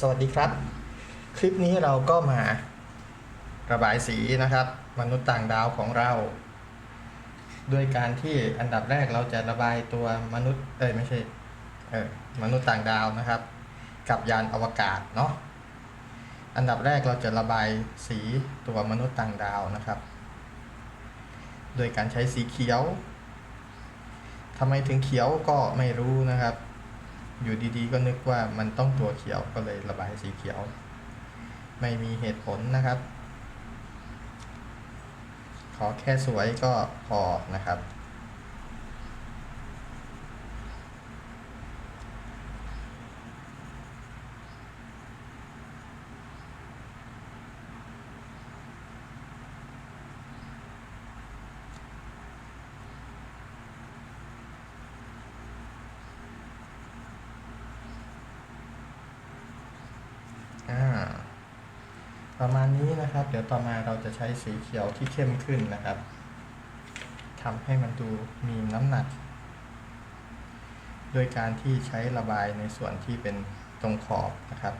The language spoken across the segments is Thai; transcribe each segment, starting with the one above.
สวัสดีครับ คลิปนี้เราก็มาระบายสีนะครับ มนุษย์ต่างดาวของเรา ด้วยการที่อันดับแรกเราจะระบายตัวมนุษย์เอ้ยไม่ใช่เออมนุษย์ต่างดาวนะครับ กับยานอวกาศเนาะอันดับแรกเราจะระบายสีตัวมนุษย์ต่างดาวนะครับ โดยการใช้สีเขียวทำไมถึงเขียวก็ไม่รู้นะครับ อยู่ดีๆ ก็นึกว่ามันต้องตัวเขียวก็เลยระบายสีเขียว ไม่มีเหตุผลนะครับ ขอแค่สวยก็พอนะครับ ประมาณนี้นะครับ เดี๋ยวต่อมาเราจะใช้สีเขียวที่เข้มขึ้นนะครับทำให้มันดูมีน้ำหนัก โดยการที่ใช้ระบายในส่วนที่เป็นตรงขอบนะครับ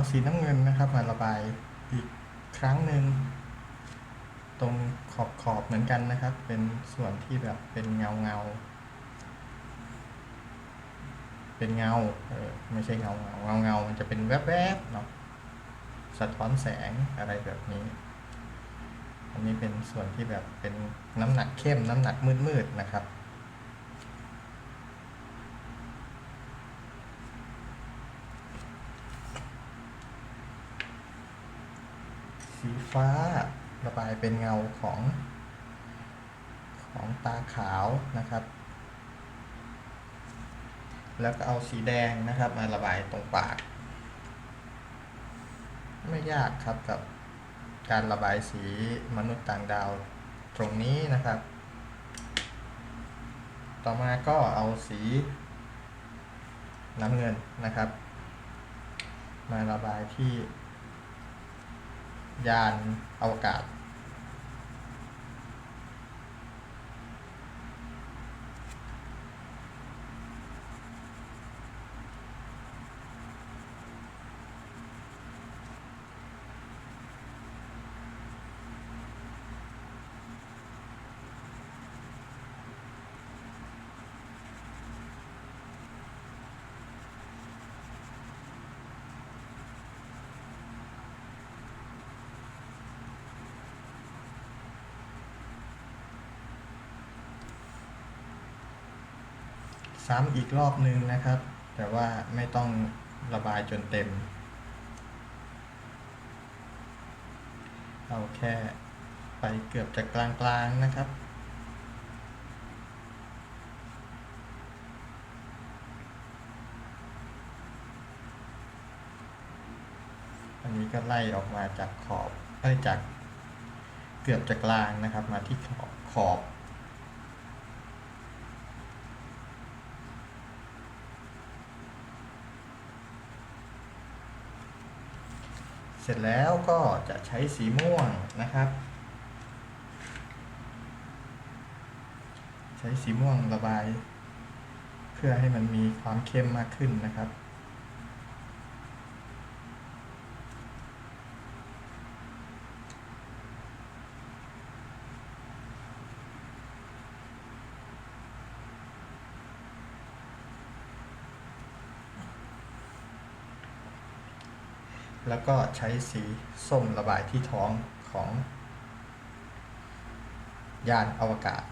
เอาสีน้ำเงินนะครับมาระบายอีกครั้งหนึ่งตรงขอบขอบๆเหมือนกันนะครับ เป็นส่วนที่แบบเป็นเงาเงา เป็นเงาเออไม่ใช่เงาเงาเงาเงามันจะเป็นแวบๆเนาะสะท้อนแสงอะไรแบบนี้ อันนี้เป็นส่วนที่แบบเป็นน้ำหนักเข้มน้ำหนักมืดๆนะครับ สี ฟ้าระบายเป็นเงาของของตาขาวนะครับ แล้วก็เอาสีแดงนะครับมาระบายตรงปาก ไม่ยากครับกับการระบายสีมนุษย์ต่างดาวตรงนี้นะครับ ต่อมาก็เอาสีน้ำเงินนะครับ มาระบายที่ ยานอวกาศ ซ้ำอีกรอบนึงนะครับ แต่ว่าไม่ต้องระบายจนเต็ม เอาแค่ไปเกือบจะกลางๆนะครับอันนี้ก็ไล่ออกมาจากขอบเอ้จากเกือบจะกลางนะครับ มาที่ขอบขอบ เสร็จแล้วก็จะใช้สีม่วงนะครับ ใช้สีม่วงระบาย เพื่อให้มันมีความเข้มมากขึ้นนะครับ แล้วก็ใช้สีส้มระบายที่ท้องของยานอวกาศ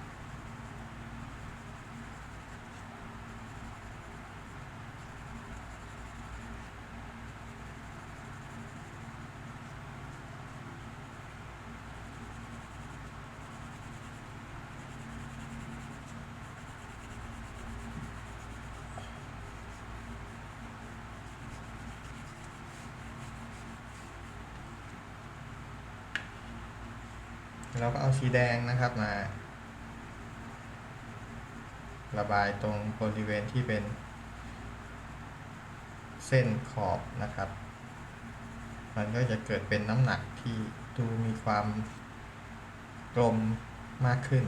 เราก็เอาสีแดงนะครับมา ระบายตรงบริเวณที่เป็น เส้นขอบนะครับ มันก็จะเกิดเป็นน้ำหนักที่ดูมีความกลมมากขึ้น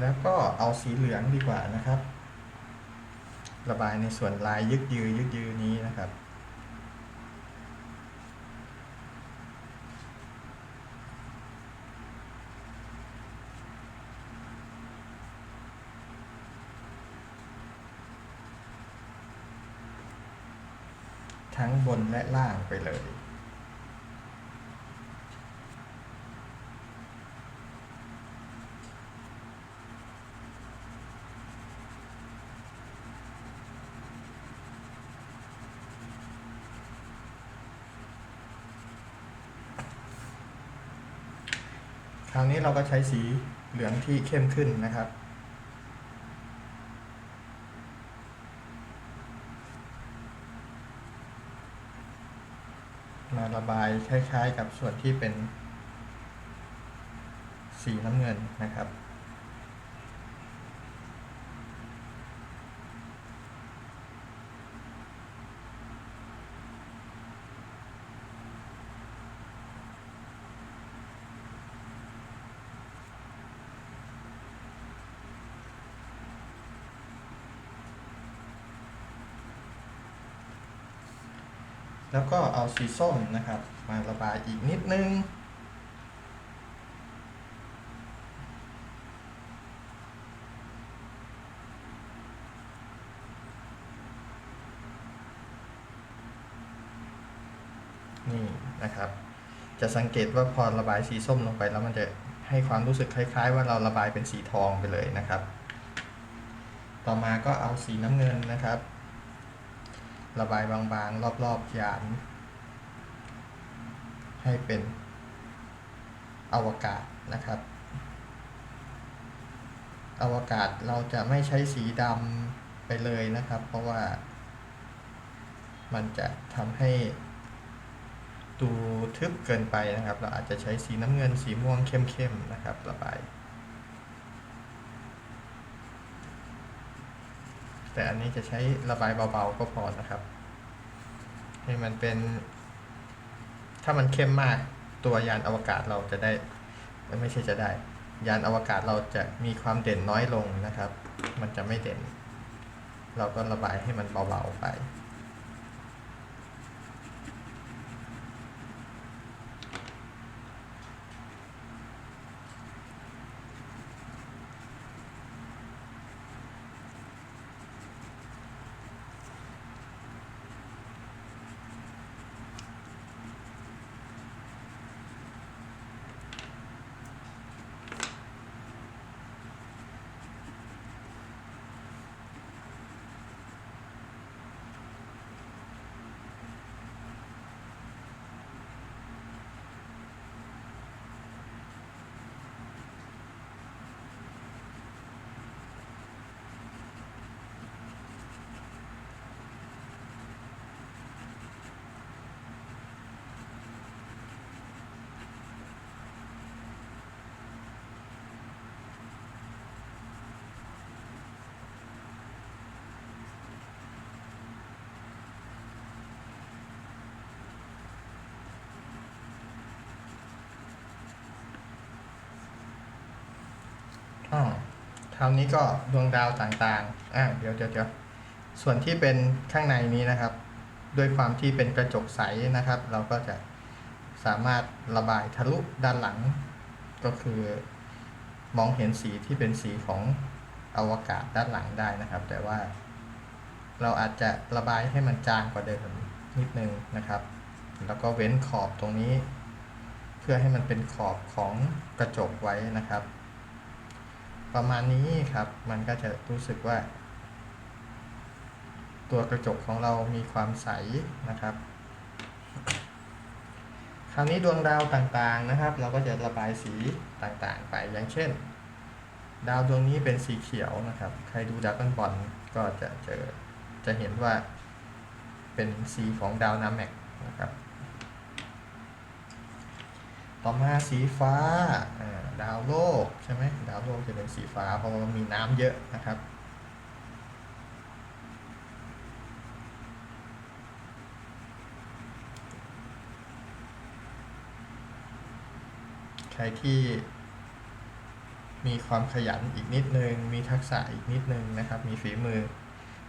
แล้วก็เอาสีเหลืองดีกว่านะครับ ระบายในส่วนลายยึกยือยึกยือนี้นะครับทั้งบนและล่างไปเลย นี้เราก็ใช้สีเหลืองที่เข้มขึ้นนะครับ มาระบายคล้ายๆกับส่วนที่เป็นสีน้ำเงินนะครับ แล้วก็เอาสีส้มนะครับ มาระบายอีกนิดนึง นี่นะครับ จะสังเกตว่าพอระบายสีส้มลงไปแล้วมันจะให้ความรู้สึกคล้าย ๆ ว่าเราระบายเป็นสีทองไปเลยนะครับ ต่อมาก็เอาสีน้ำเงินนะครับ ระบายบางๆ รอบๆยาน ให้เป็นอวกาศนะครับ อวกาศเราจะไม่ใช้สีดำไปเลยนะครับ เพราะว่า มันจะทำให้ดูทึบเกินไปนะครับ เราอาจจะใช้สีน้ำเงินสีม่วงเข้มๆนะครับ ระบาย แต่อันนี้จะใช้ระบายเบาๆก็พอนะครับ ให้มันเป็น ถ้ามันเข้มมากตัวยานอวกาศเราจะได้ ไม่ใช่จะได้ ยานอวกาศเราจะมีความเด่นน้อยลงนะครับ มันจะไม่เด่น เราก็ระบายให้มันเบาๆไป ค คราวนี้ก็ดวงดาวต่างๆอะเดี๋ยวเดี๋ยวเดี๋ยวส่วนที่เป็นข้างในนี้นะครับ ด้วยความที่เป็นกระจกใสนะครับ เราก็จะสามารถระบายทะลุด้านหลัง ก็คือมองเห็นสีที่เป็นสีของอวกาศด้านหลังได้นะครับ แต่ว่าเราอาจจะระบายให้มันจางกว่าเดิมนิดนึงนะครับ แล้วก็เว้นขอบตรงนี้ เพื่อให้มันเป็นขอบของกระจกไว้นะครับ ประมาณนี้ครับ มันก็จะรู้สึกว่า ตัวกระจกของเรามีความใสนะครับ คราวนี้ดวงดาวต่างๆนะครับ เราก็จะระบายสีต่างๆ ไปอย่างเช่น ดาวดวงนี้เป็นสีเขียวนะครับ ใครดูดราก้อนบอลก็จะเจอจะเห็นว่าเป็นสีของดาวนาแมกนะครับ ต่อมาสีฟ้าอ่า ดาวโลกใช่ไหมดาวโลกจะเป็นสีฟ้าเพราะมันมีน้ำเยอะนะครับ ใครที่มีความขยันอีกนิดนึง มีทักษะอีกนิดนึงนะครับ มีฝีมือ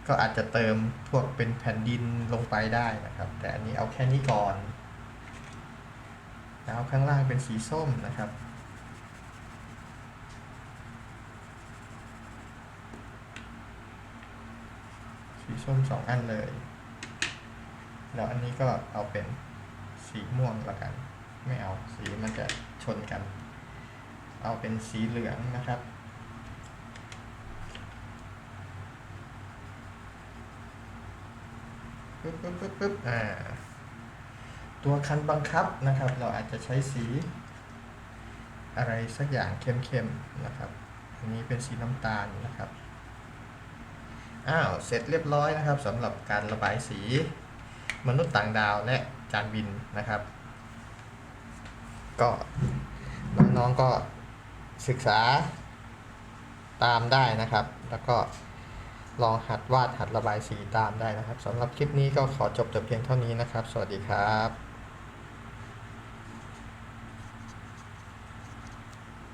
ก็อาจจะเติมพวกเป็นแผ่นดินลงไปได้นะครับ แต่อันนี้เอาแค่นี้ก่อนดาวข้างล่างเป็นสีส้มนะครับ สีส้มสองอันเลย แล้วอันนี้ก็เอาเป็นสีม่วงละกัน ไม่เอาสีมันจะชนกัน เอาเป็นสีเหลืองนะครับ ปึ๊บปึ๊บปึ๊บปึ๊บอ่า ตัวคันบังคับนะครับ เราอาจจะใช้สี อะไรสักอย่างเข้มๆนะครับ อันนี้เป็นสีน้ำตาลนะครับ อ้าว เสร็จเรียบร้อยนะครับสำหรับการระบายสี มนุษย์ต่างดาวและจานบินนะครับ ก็น้องๆก็ศึกษาตามได้นะครับ แล้วก็ลองหัดวาดหัดระบายสีตามได้นะครับสำหรับคลิปนี้ก็ขอจบแต่เพียงเท่านี้นะครับ สวัสดีครับ